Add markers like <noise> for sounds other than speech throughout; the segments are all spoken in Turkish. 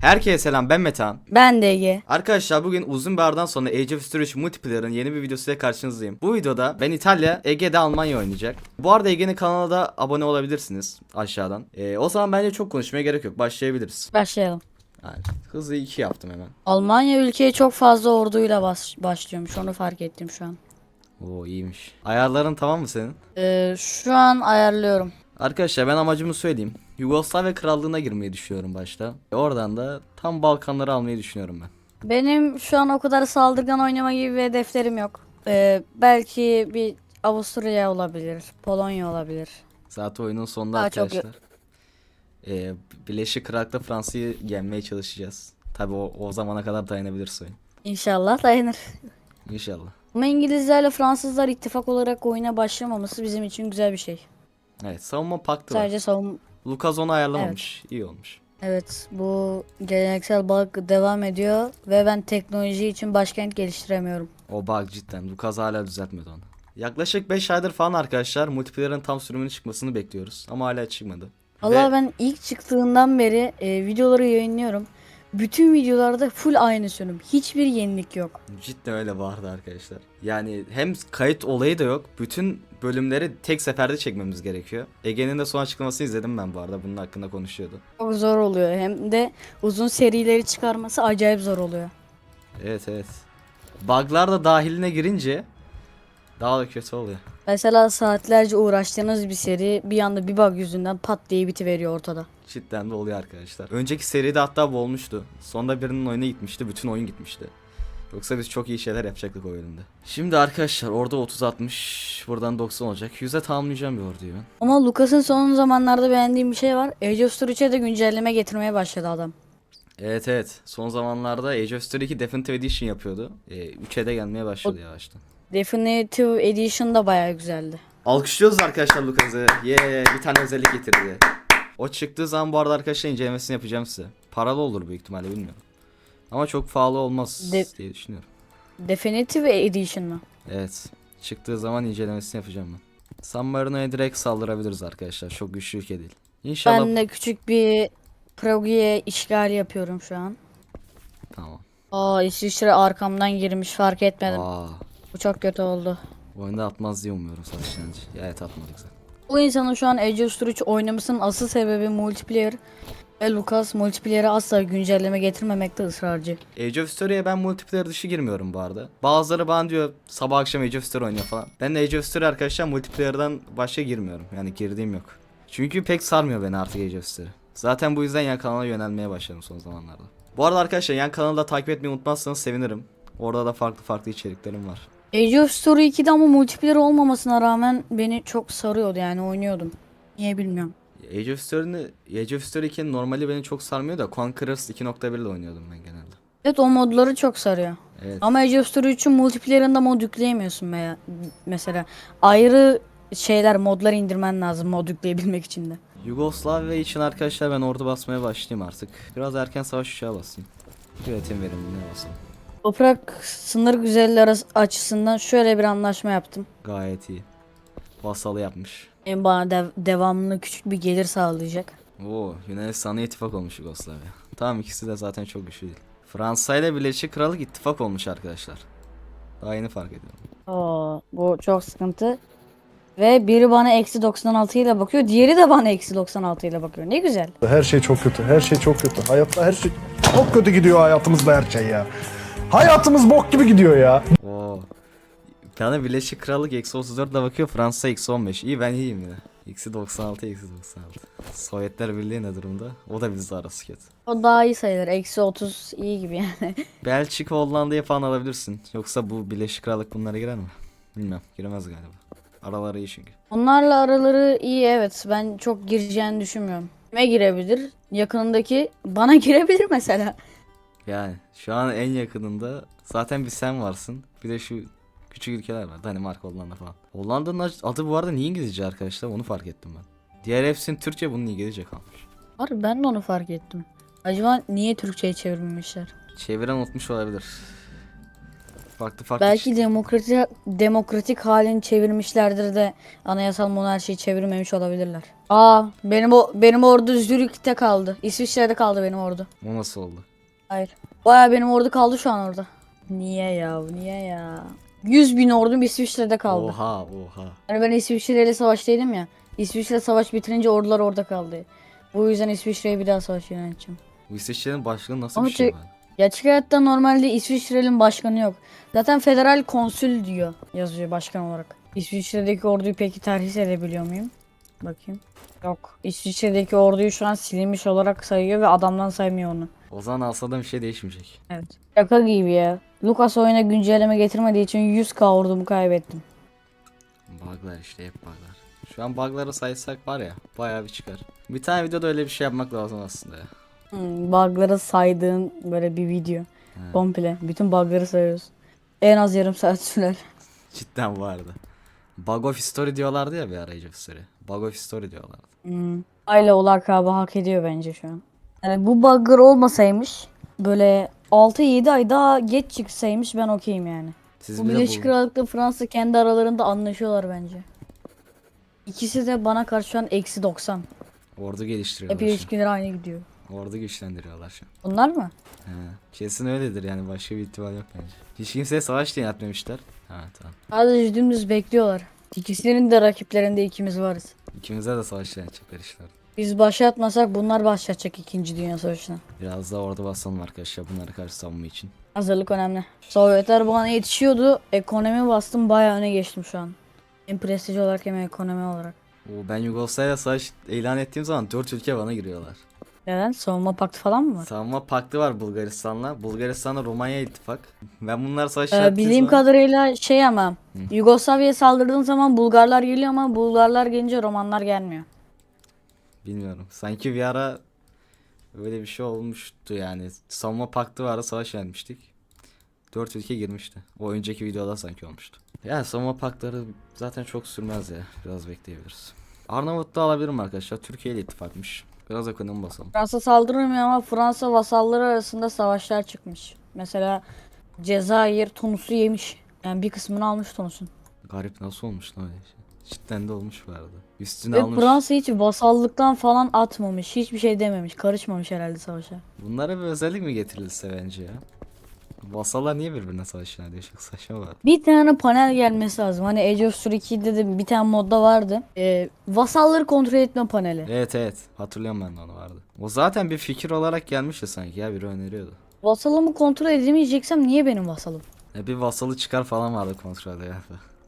Herkese selam ben Metehan. Ben de Ege. Arkadaşlar bugün uzun bir aradan sonra Age of Stories Multiplayer'ın yeni bir videosuyla karşınızdayım. Bu videoda ben İtalya, Ege de Almanya oynayacak. Bu arada Ege'nin kanalına da abone olabilirsiniz aşağıdan. Ee, o zaman bence çok konuşmaya gerek yok. Başlayabiliriz. Başlayalım. Yani hızlı 2 yaptım hemen. Almanya ülkeye çok fazla orduyla bas başlıyormuş. Onu fark ettim şu an. Oo iyiymiş. Ayarların tamam mı senin? Ee, şu an ayarlıyorum. Arkadaşlar ben amacımı söyleyeyim. Yugoslavya Krallığı'na girmeyi düşünüyorum başta. E, Oradan da tam Balkanları almayı düşünüyorum ben. Benim şu an o kadar saldırgan oynama gibi bir hedeflerim yok. Ee, belki bir Avusturya olabilir. Polonya olabilir. Zaten oyunun sonunda Daha çok- arkadaşlar. Ee, Birleşik Krallık'ta Fransa'yı yenmeye çalışacağız. Tabi o, o zamana kadar dayanabilirse oyun. İnşallah dayanır. İnşallah. Ama İngilizlerle Fransızlar ittifak olarak oyuna başlamaması bizim için güzel bir şey. Evet savunma paktı var. Sadece savun... Lucas onu ayarlamamış. İyi olmuş. Evet bu geleneksel bug devam ediyor ve ben teknoloji için başkent geliştiremiyorum. O bug cidden. Lucas hala düzeltmedi onu. Yaklaşık 5 aydır falan arkadaşlar multiplayer'ın tam sürümünün çıkmasını bekliyoruz. Ama hala çıkmadı. Allah Ve- ben ilk çıktığından beri e, videoları yayınlıyorum. Bütün videolarda full aynı sürüm. Hiçbir yenilik yok. Cidden öyle vardı arkadaşlar. Yani hem kayıt olayı da yok. Bütün bölümleri tek seferde çekmemiz gerekiyor. Ege'nin de son açıklamasını izledim ben bu arada. Bunun hakkında konuşuyordu. Çok zor oluyor. Hem de uzun serileri çıkarması acayip zor oluyor. Evet evet. Bug'lar da dahiline girince daha da kötü oluyor. Mesela saatlerce uğraştığınız bir seri bir anda bir bug yüzünden pat diye bitiveriyor ortada. Cidden de oluyor arkadaşlar. Önceki seride hatta bu olmuştu. Sonda birinin oyuna gitmişti. Bütün oyun gitmişti. Yoksa biz çok iyi şeyler yapacaktık o bölümde. Şimdi arkadaşlar orada 30-60 buradan 90 olacak. 100'e tamamlayacağım bir orduyu ben. Ama Lucas'ın son zamanlarda beğendiğim bir şey var. Age of Storage'e de güncelleme getirmeye başladı adam. Evet evet. Son zamanlarda Age of Story 2 Definitive Edition yapıyordu. Ee, 3'e de gelmeye başladı yavaştan. Definitive Edition da bayağı güzeldi. Alkışlıyoruz arkadaşlar Lucas'ı. Yeah, bir tane özellik getirdi. O çıktığı zaman bu arada arkadaşlar incelemesini yapacağım size. Paralı olur büyük ihtimalle bilmiyorum. Ama çok pahalı olmaz De- diye düşünüyorum. Definitive Edition mı? Evet. Çıktığı zaman incelemesini yapacağım ben. San Marino'ya direkt saldırabiliriz arkadaşlar. Çok güçlü ülke değil. İnşallah. Ben de küçük bir Prague'ye işgal yapıyorum şu an. Tamam. Aa İsviçre arkamdan girmiş fark etmedim. Aa, Bu çok kötü oldu. bu oyunda atmaz diye umuyorum sadece. Ya evet atmadık zaten. Bu insanın şu an Age of Story oynamasının asıl sebebi multiplayer. Ve Lucas multiplayer'e asla güncelleme getirmemekte ısrarcı. Age of Story'e ben multiplayer dışı girmiyorum bu arada. Bazıları bana diyor sabah akşam Age of Story oynuyor falan. Ben de Age of Story arkadaşlar multiplayer'dan başka girmiyorum. Yani girdiğim yok. Çünkü pek sarmıyor beni artık Age of Story. Zaten bu yüzden yan kanala yönelmeye başladım son zamanlarda. Bu arada arkadaşlar yan kanalı da takip etmeyi unutmazsanız sevinirim. Orada da farklı farklı içeriklerim var. Age of Story 2'de ama multiplayer olmamasına rağmen beni çok sarıyordu yani oynuyordum. Niye bilmiyorum. Age of Story'ni Age of Story 2'nin normali beni çok sarmıyor da Conquerors 2.1 ile oynuyordum ben genelde. Evet o modları çok sarıyor. Evet. Ama Age of Story 3'ün multiplayer'ında mod yükleyemiyorsun veya mesela ayrı şeyler modlar indirmen lazım mod yükleyebilmek için de. Yugoslavya için arkadaşlar ben ordu basmaya başlayayım artık. Biraz erken savaş uçağı basayım. Üretim verimliliğine basalım. Toprak sınır güzelliği arası açısından şöyle bir anlaşma yaptım. Gayet iyi. Vasalı yapmış. Hem bana dev- devamlı küçük bir gelir sağlayacak. Oo Yunanistan'a ittifak olmuş Yugoslavya. Tamam ikisi de zaten çok güçlü değil. Fransa ile Birleşik Krallık ittifak olmuş arkadaşlar. Daha yeni fark ediyorum. Oo, bu çok sıkıntı. Ve biri bana eksi 96 ile bakıyor. Diğeri de bana eksi 96 ile bakıyor. Ne güzel. Her şey çok kötü. Her şey çok kötü. Hayatta her şey çok kötü gidiyor hayatımızda her şey ya. Hayatımız bok gibi gidiyor ya. Oo. Bir tane Birleşik Krallık eksi 34 ile bakıyor. Fransa eksi 15. İyi ben iyiyim yine. Eksi 96 eksi 96. Sovyetler Birliği ne durumda? O da bizle arası kötü. O daha iyi sayılır. Eksi 30 iyi gibi yani. <laughs> Belçika Hollanda'yı falan alabilirsin. Yoksa bu Birleşik Krallık bunlara girer mi? Bilmem. Giremez galiba. Araları iyi çünkü. Onlarla araları iyi evet. Ben çok gireceğini düşünmüyorum. Kime girebilir? Yakınındaki bana <laughs> girebilir mesela. Yani şu an en yakınında zaten bir sen varsın. Bir de şu küçük ülkeler var. Danimarka, Hollanda falan. Hollanda'nın adı bu arada niye İngilizce arkadaşlar? Onu fark ettim ben. Diğer hepsinin Türkçe bunun İngilizce kalmış. Var ben de onu fark ettim. Acaba niye Türkçe'ye çevirmemişler? Çeviren unutmuş olabilir. Farklı farklı Belki demokratik demokratik halini çevirmişlerdir de anayasal monarşiyi çevirmemiş olabilirler. Aa benim o benim ordu Zürih'te kaldı. İsviçre'de kaldı benim ordu. O nasıl oldu? Hayır. Baya benim ordu kaldı şu an orada. Niye ya? Niye ya? 100 bin ordum İsviçre'de kaldı. Oha oha. Hani ben İsviçre ile savaştaydım ya. İsviçre savaş bitirince ordular orada kaldı. Bu yüzden İsviçre'ye bir daha savaş yöneteceğim. Bu İsviçre'nin başlığı nasıl Ama bir şey? Gerçek hayatta normalde İsviçre'nin başkanı yok. Zaten federal konsül diyor yazıyor başkan olarak. İsviçre'deki orduyu peki terhis edebiliyor muyum? Bakayım. Yok. İsviçre'deki orduyu şu an silinmiş olarak sayıyor ve adamdan saymıyor onu. O zaman alsa da bir şey değişmeyecek. Evet. Şaka gibi ya. Lucas oyuna güncelleme getirmediği için 100k ordumu kaybettim. Bug'lar işte hep bug'lar. Şu an bug'ları saysak var ya bayağı bir çıkar. Bir tane videoda öyle bir şey yapmak lazım aslında ya. Hmm, bug'ları saydığın böyle bir video. Komple. Bütün bug'ları sayıyoruz. En az yarım saat sürer. Cidden vardı. Bug of History diyorlardı ya bir ara Age of History. Bug of History diyorlardı. Hmm. Aile o lakabı hak ediyor bence şu an. Yani bu bugger olmasaymış böyle 6-7 ay daha geç çıksaymış ben okeyim yani. Siz Bu Birleşik bu Krallık'la Fransa kendi aralarında anlaşıyorlar bence. İkisi de bana karşı şu an eksi 90. ordu Hep geliştiriyorlar şu ilişkiler aynı gidiyor. Ordu güçlendiriyorlar şu an. Bunlar mı? He. Kesin öyledir yani başka bir ihtimal yok bence. Hiç kimseye savaş diye yapmamışlar. Ha tamam. Sadece dümdüz bekliyorlar. İkisinin de rakiplerinde ikimiz varız. İkimize de savaş yapacaklar işler. Biz başlatmasak bunlar başlatacak 2. Dünya Savaşı'na. Biraz daha orada basalım arkadaşlar bunları karşı savunma için. Hazırlık önemli. Sovyetler bana yetişiyordu. Ekonomi bastım bayağı öne geçtim şu an. Hem prestij olarak hem ekonomi olarak. Oo, ben Yugoslavya savaş ilan ettiğim zaman 4 ülke bana giriyorlar. Neden? Savunma paktı falan mı var? Savunma paktı var Bulgaristan'la. Bulgaristan'la Romanya ittifak. Ben bunlar savaş Ee, bildiğim zaman- kadarıyla şey ama Yugoslavya'ya saldırdığın zaman Bulgarlar geliyor ama Bulgarlar gelince Romanlar gelmiyor. Bilmiyorum. Sanki bir ara öyle bir şey olmuştu yani. Savunma paktı vardı savaş vermiştik. Dört ülke girmişti. O önceki videoda sanki olmuştu. Yani savunma paktları zaten çok sürmez ya. Biraz bekleyebiliriz. Arnavut'ta alabilirim arkadaşlar. Türkiye ile ittifakmış. Biraz ekonomi basalım. Fransa saldırmıyor ama Fransa vasalları arasında savaşlar çıkmış. Mesela Cezayir Tunus'u yemiş. Yani bir kısmını almış Tunus'un. Garip nasıl olmuş lan öyle şey. Cidden de olmuş bu arada. Üstüne Ve almış. Fransa hiç vasallıktan falan atmamış. Hiçbir şey dememiş. Karışmamış herhalde savaşa. Bunlara bir özellik mi getirilse bence ya? Vasallar niye birbirine savaşıyor diye çok saçma var. Bir tane panel gelmesi lazım. Hani Age of Story 2'de de bir tane modda vardı. Ee, vasalları kontrol etme paneli. Evet evet hatırlıyorum ben de onu vardı. O zaten bir fikir olarak gelmişti sanki ya biri öneriyordu. Vasalımı kontrol edemeyeceksem niye benim vasalım? E bir vasalı çıkar falan vardı kontrolde ya.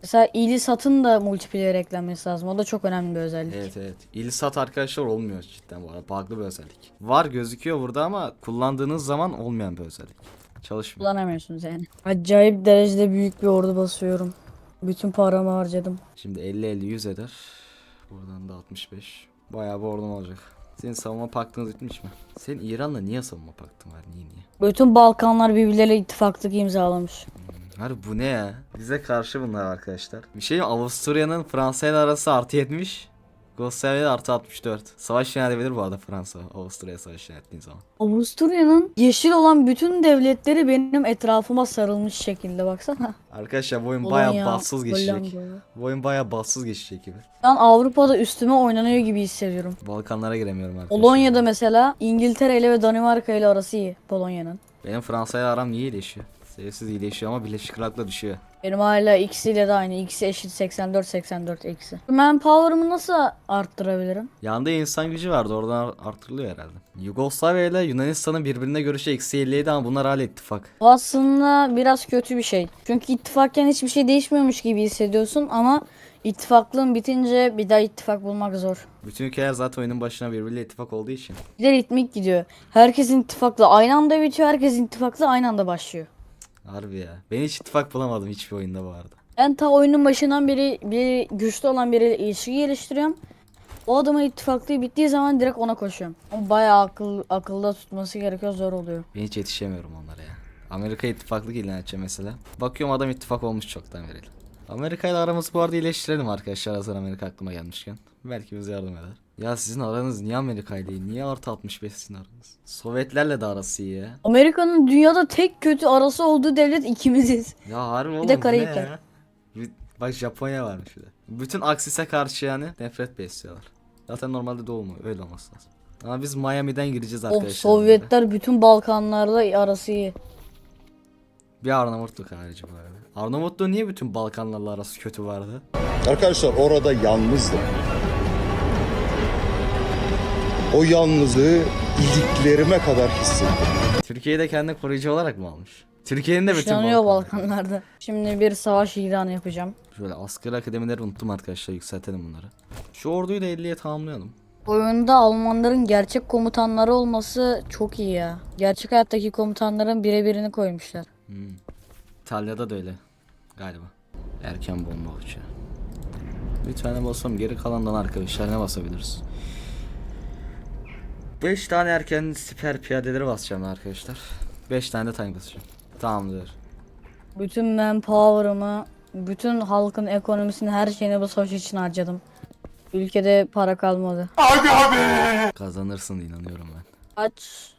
Mesela İlisat'ın da multiplayer eklenmesi lazım. O da çok önemli bir özellik. Evet evet. İlsat arkadaşlar olmuyor cidden bu arada. Bug'lı bir özellik. Var gözüküyor burada ama kullandığınız zaman olmayan bir özellik. Çalışmıyor. Kullanamıyorsunuz yani. Acayip derecede büyük bir ordu basıyorum. Bütün paramı harcadım. Şimdi 50-50-100 eder. Buradan da 65. Bayağı bir ordum olacak. Senin savunma paktın bitmiş mi? Senin İran'la niye savunma paktın var? Niye niye? Bütün Balkanlar birbirleriyle ittifaklık imzalamış. Harbi bu ne ya? Bize karşı bunlar arkadaşlar. Bir şey mi? Avusturya'nın Fransa ile arası artı 70. Yugoslavya'da artı 64. Savaş ilan edebilir bu arada Fransa. Avusturya savaş ilan ettiğin zaman. Avusturya'nın yeşil olan bütün devletleri benim etrafıma sarılmış şekilde baksana. Arkadaşlar bu oyun bayağı Polonya, bassız geçecek. Bu oyun bayağı bassız geçecek gibi. Ben Avrupa'da üstüme oynanıyor gibi hissediyorum. Balkanlara giremiyorum arkadaşlar. Polonya'da mesela İngiltere ile ve Danimarka ile arası iyi Polonya'nın. Benim Fransa'ya aram niye iyileşiyor? Seviyesiz iyileşiyor ama Birleşik Krallık'la düşüyor. Benim hala ikisiyle de aynı. İkisi eşit 84 84 eksi. Manpower'ımı nasıl arttırabilirim? Yanında insan gücü vardı oradan ar- artırılıyor herhalde. Yugoslavya ile Yunanistan'ın birbirine görüşü eksi 57 ama bunlar hala ittifak. Bu aslında biraz kötü bir şey. Çünkü ittifakken hiçbir şey değişmiyormuş gibi hissediyorsun ama ittifaklığın bitince bir daha ittifak bulmak zor. Bütün ülkeler zaten oyunun başına birbiriyle ittifak olduğu için. Bir de ritmik gidiyor. Herkesin ittifaklı aynı anda bitiyor, herkesin ittifaklı aynı anda başlıyor. Harbi ya. Ben hiç ittifak bulamadım hiçbir oyunda bu arada. Ben ta oyunun başından beri bir güçlü olan biriyle ilişki geliştiriyorum. O adamın ittifaklığı bittiği zaman direkt ona koşuyorum. Ama bayağı akıl, akılda tutması gerekiyor zor oluyor. Ben hiç yetişemiyorum onlara ya. Amerika ittifaklık ilan edeceğim mesela. Bakıyorum adam ittifak olmuş çoktan beri. Amerika ile aramızı bu arada iyileştirelim arkadaşlar hazır Amerika aklıma gelmişken. Belki bize yardım eder. Ya sizin aranız niye Amerika ile iyi? Niye artı 65 sizin aranız? Sovyetlerle de arası iyi ya. Amerika'nın dünyada tek kötü arası olduğu devlet ikimiziz. Ya harbi oğlum de bu ne Karayipler. ya? Bir- Bak Japonya varmış bir de. Bütün aksise karşı yani nefret besliyorlar. Zaten normalde de olmuyor. Öyle olması lazım. Ama biz Miami'den gireceğiz Of arkadaşlar. Sovyetler bütün Balkanlarla arası iyi. Bir Arnavutluk harici bu arada. Arnavutluğun niye bütün Balkanlarla arası kötü vardı? Arkadaşlar orada yalnızdım. O yalnızlığı iliklerime kadar hissettim. Türkiye'de kendini koruyucu olarak mı almış? Türkiye'nin de bütün Yaşanıyor Balkanlar. Balkanlarda. Şimdi bir savaş ilanı yapacağım. Şöyle asker akademileri unuttum arkadaşlar yükseltelim bunları. Şu orduyu da 50'ye tamamlayalım. Oyunda Almanların gerçek komutanları olması çok iyi ya. Gerçek hayattaki komutanların birebirini koymuşlar. Hmm. İtalya'da da öyle galiba. Erken bomba uçağı. Bir tane basalım geri kalandan arkadaşlar ne basabiliriz? 5 tane erken siper piyadeleri basacağım arkadaşlar. 5 tane de tank basacağım. Tamamdır. Bütün manpower'ımı, bütün halkın ekonomisini, her şeyini bu savaş için harcadım. Ülkede para kalmadı. Kazanırsın inanıyorum ben. Kaç?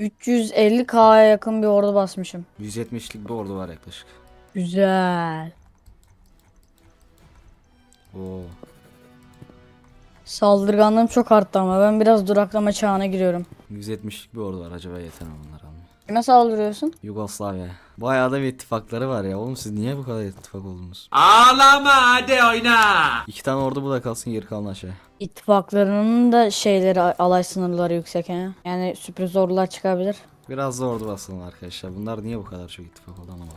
350k'ya yakın bir ordu basmışım. 170'lik bir ordu var yaklaşık. Güzel. Oo. Saldırganlığım çok arttı ama ben biraz duraklama çağına giriyorum. 170'lik bir ordu var acaba yeter mi bunlar almaya? Kime saldırıyorsun? Yugoslavya. Bayağı da bir ittifakları var ya. Oğlum siz niye bu kadar ittifak oldunuz? Ağlama hadi oyna. İki tane ordu bu da kalsın geri kalan aşağı. İttifaklarının da şeyleri alay sınırları yüksek he. Yani sürpriz ordular çıkabilir. Biraz da ordu basalım arkadaşlar. Bunlar niye bu kadar çok ittifak oldu anlamadım.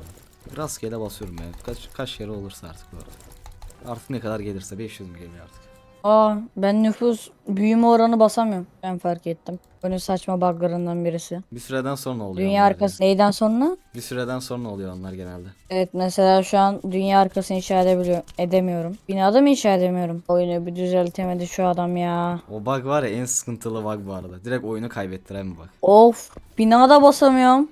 Rastgele basıyorum ya. Kaç, kaç kere olursa artık bu arada. Artık ne kadar gelirse 500 mü geliyor artık. Aa ben nüfus büyüme oranı basamıyorum. Ben fark ettim. Bunun saçma buglarından birisi. Bir süreden sonra oluyor Dünya onlar arkası neyden sonra? Bir süreden sonra oluyor onlar genelde. Evet mesela şu an dünya arkasını inşa edebiliyor, edemiyorum. Binada mı inşa edemiyorum? Oyunu bir düzeltemedi şu adam ya. O bug var ya en sıkıntılı bug bu arada. Direkt oyunu kaybettiren bir bug. Of binada basamıyorum.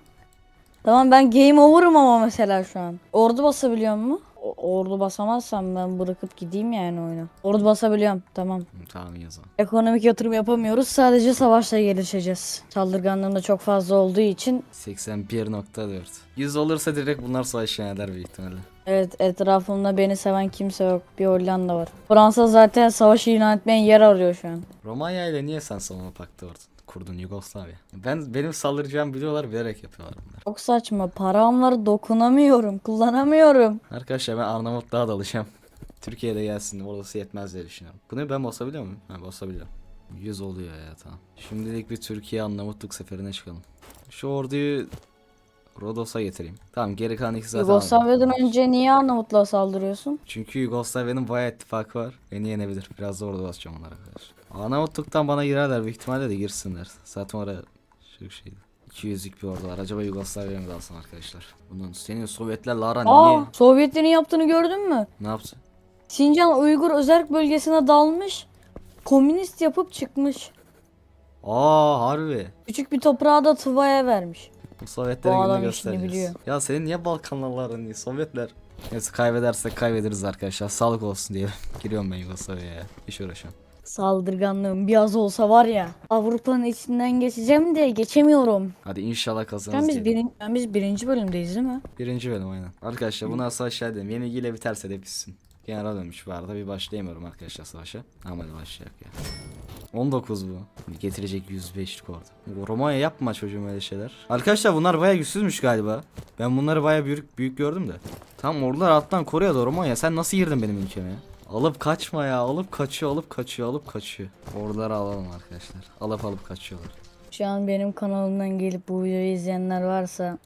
Tamam ben game over'ım ama mesela şu an. Ordu basabiliyor mu? Ordu basamazsam ben bırakıp gideyim yani oyunu. Ordu basabiliyorum tamam. Tamam zaman. Ekonomik yatırım yapamıyoruz sadece savaşla gelişeceğiz. Saldırganlığım da çok fazla olduğu için 81.4 100 olursa direkt bunlar savaşan eder büyük ihtimalle. evet etrafımda beni seven kimse yok. Bir Hollanda var. Fransa zaten savaşı ilan etmeyen yer arıyor şu an. Romanya ile niye sen savunma paktı ordun? Kurdun Yugoslavya. Ben benim saldıracağımı biliyorlar bilerek yapıyorlar bunlar. Çok saçma. Paramları dokunamıyorum. Kullanamıyorum. Arkadaşlar ben Arnavutluğa dalacağım. <laughs> Türkiye'de gelsin orası yetmez diye düşünüyorum. Bunu ben basabiliyor muyum? Ha basabiliyorum. 100 oluyor ya tamam. Şimdilik bir Türkiye Arnavutluk seferine çıkalım. Şu orduyu Rodos'a getireyim. Tamam geri kalan ikisi zaten Yugoslavya'dan önce niye Arnavutluğa saldırıyorsun? Çünkü Yugoslavya'nın bayağı ittifakı var. Beni yenebilir. Biraz da orada basacağım onlara arkadaşlar. Arnavutluk'tan bana girerler. Büyük ihtimalle de girsinler. Zaten oraya şu şeydi. 200'lük bir ordu var. Acaba Yugoslavya'ya mı dalsın arkadaşlar? Bunun senin Sovyetlerle aran Aa, niye? Sovyetlerin yaptığını gördün mü? Ne yaptı? Sincan Uygur özerk bölgesine dalmış. Komünist yapıp çıkmış. Aa harbi. Küçük bir toprağı da Tıva'ya vermiş. Bu Sovyetlerin Bu gününü adam işini göstereceğiz. biliyor. Ya senin niye Balkanlarla aran iyi? Sovyetler. Neyse kaybedersek kaybederiz arkadaşlar. Sağlık olsun diyelim. <laughs> Giriyorum ben Yugoslavya'ya. Hiç uğraşamam. Saldırganlığım biraz olsa var ya. Avrupa'nın içinden geçeceğim de geçemiyorum. Hadi inşallah kazanırız an biz, diyelim. birin, ben biz birinci bölümdeyiz değil mi? Birinci bölüm aynen. Arkadaşlar bunu asla aşağı edelim. Yenilgiyle biterse de bitsin. General dönmüş bu arada. Bir başlayamıyorum arkadaşlar savaşa. Ama hadi başlayalım ya. 19 bu. Getirecek 105'lik orada. Bu Romanya yapma çocuğum öyle şeyler. Arkadaşlar bunlar baya güçsüzmüş galiba. Ben bunları baya büyük büyük gördüm de. Tam ordular alttan koruyor da Romanya. Sen nasıl girdin benim ülkeme ya? Alıp kaçma ya. Alıp kaçıyor, alıp kaçıyor, alıp kaçıyor. Orduları alalım arkadaşlar. Alıp alıp kaçıyorlar. Şu an benim kanalımdan gelip bu videoyu izleyenler varsa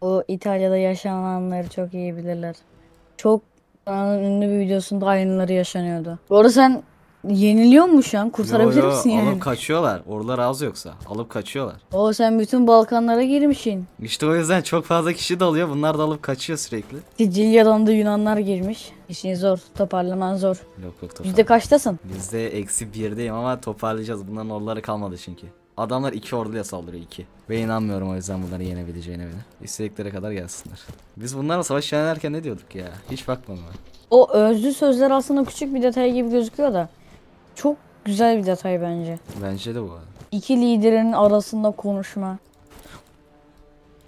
o İtalya'da yaşananları çok iyi bilirler. Çok kanalın ünlü bir videosunda aynıları yaşanıyordu. Bu arada sen yeniliyor mu şu an? Kurtarabilir Yo, yo, misin yani? Alıp kaçıyorlar. Ordular az yoksa. Alıp kaçıyorlar. O sen bütün Balkanlara girmişsin. İşte o yüzden çok fazla kişi dalıyor. Bunlar da alıp kaçıyor sürekli. Sicilya'dan da Yunanlar girmiş. İşin zor, toparlaman zor. Yok yok Yüzde kaçtasın? Bizde eksi birdeyim ama toparlayacağız. Bunların orduları kalmadı çünkü. Adamlar iki orduyla saldırıyor iki. Ve inanmıyorum o yüzden bunları yenebileceğine bile. İstedikleri kadar gelsinler. Biz bunlarla savaş yenerken ne diyorduk ya? Hiç bakmadım ben. O özlü sözler aslında küçük bir detay gibi gözüküyor da çok güzel bir detay bence. Bence de bu arada. İki liderin arasında konuşma.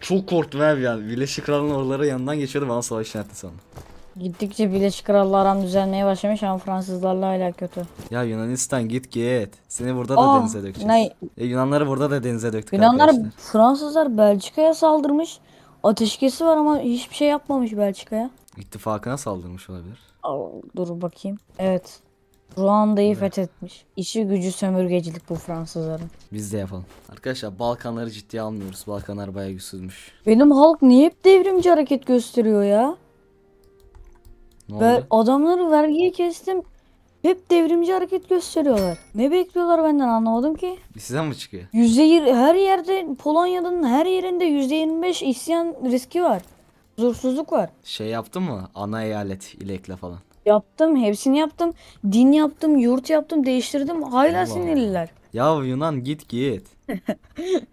Çok korktum abi ya. Birleşik Kral'ın orduları yanından geçiyordu bana savaş yönetti sandım. Gittikçe Birleşik Krallığı aram düzelmeye başlamış ama Fransızlarla hala kötü. Ya Yunanistan git git. Seni burada da Aa, denize dökeceğiz. ne? E, Yunanları burada da denize döktük Yunanlar arkadaşlar. Fransızlar Belçika'ya saldırmış. Ateşkesi var ama hiçbir şey yapmamış Belçika'ya. İttifakına saldırmış olabilir. Aa, dur bakayım. Evet. Ruanda'yı fethetmiş. İşi gücü sömürgecilik bu Fransızların. Biz de yapalım. Arkadaşlar Balkanları ciddiye almıyoruz. Balkanlar bayağı güçsüzmüş. Benim halk niye hep devrimci hareket gösteriyor ya? Ne Ben oldu? adamları vergiye kestim. Hep devrimci hareket gösteriyorlar. Ne bekliyorlar benden anlamadım ki. Sizden mi çıkıyor? Yüzde her yerde Polonya'nın her yerinde yüzde 25 isyan riski var. Huzursuzluk var. Şey yaptın mı? Ana eyalet ilekle falan. Yaptım, hepsini yaptım. Din yaptım, yurt yaptım, değiştirdim. Hala Allah. sinirliler. Ya Yunan git git. <laughs>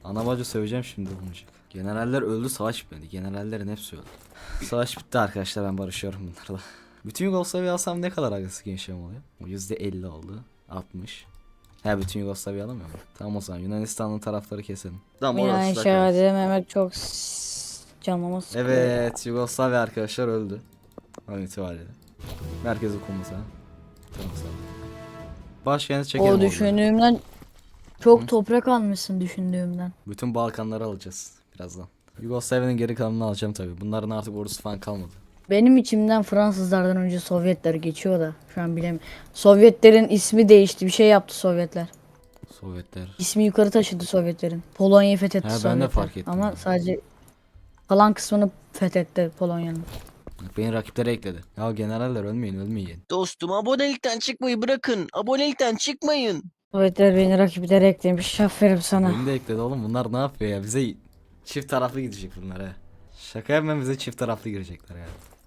Ana bacı söveceğim şimdi olmayacak. Generaller öldü savaş bitmedi. Generallerin hepsi öldü. Savaş bitti arkadaşlar ben barışıyorum bunlarla. Bütün Yugoslavya alsam ne kadar agresif gençliğim oluyor? O %50 oldu. 60. He bütün Yugoslavya alamıyor mu? Tamam o zaman Yunanistan'ın tarafları keselim. Tamam orası da şahane kalsın. dememek çok canımı sıkıyor. Evet Yugoslavya arkadaşlar öldü. An itibariyle. Merkez okunmasa. Tamam sağ ol. Başkenti çekelim O düşündüğümden çok toprak almışsın düşündüğümden. Bütün Balkanları alacağız birazdan. Yugoslavya'nın geri kalanını alacağım tabi. Bunların artık ordusu falan kalmadı. Benim içimden Fransızlardan önce Sovyetler geçiyor da şu an bilemiyorum. Sovyetlerin ismi değişti. Bir şey yaptı Sovyetler. Sovyetler. İsmi yukarı taşıdı Sovyetlerin. Polonya'yı fethetti He, ben de Sovyetler. fark ettim Ama sadece kalan kısmını fethetti Polonya'nın. Beni rakiplere ekledi. Ya generaller ölmeyin ölmeyin. Dostum abonelikten çıkmayı bırakın. Abonelikten çıkmayın. Sovyetler beni rakiplere eklemiş. Aferin sana. Beni de ekledi oğlum. Bunlar ne yapıyor ya? Bize çift taraflı gidecek bunlar he. Şaka yapmayın bize çift taraflı girecekler ya.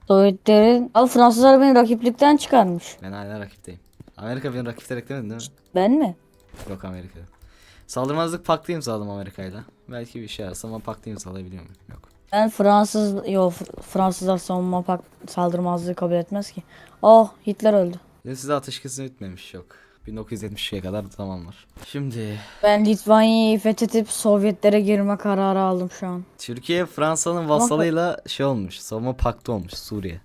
Sovyetlerin... Al Fransızlar beni rakiplikten çıkarmış. Ben hala rakipteyim. Amerika beni rakipler eklemedi değil mi? Ben mi? Yok Amerika'da. Saldırmazlık paktı imzaladım Amerika'yla. Belki bir işe yarasa ama paktı imzalayabiliyor muyum? Yok. Ben Fransız... Yo Fr- Fransızlar savunma pak saldırmazlığı kabul etmez ki. Oh Hitler öldü. Yine size ateşkesin bitmemiş yok. 1972'ye kadar tamamlar. Şimdi Ben Litvanya'yı fethedip Sovyetlere girme kararı aldım şu an. Türkiye Fransa'nın vasalıyla şey olmuş. Savunma paktı olmuş Suriye.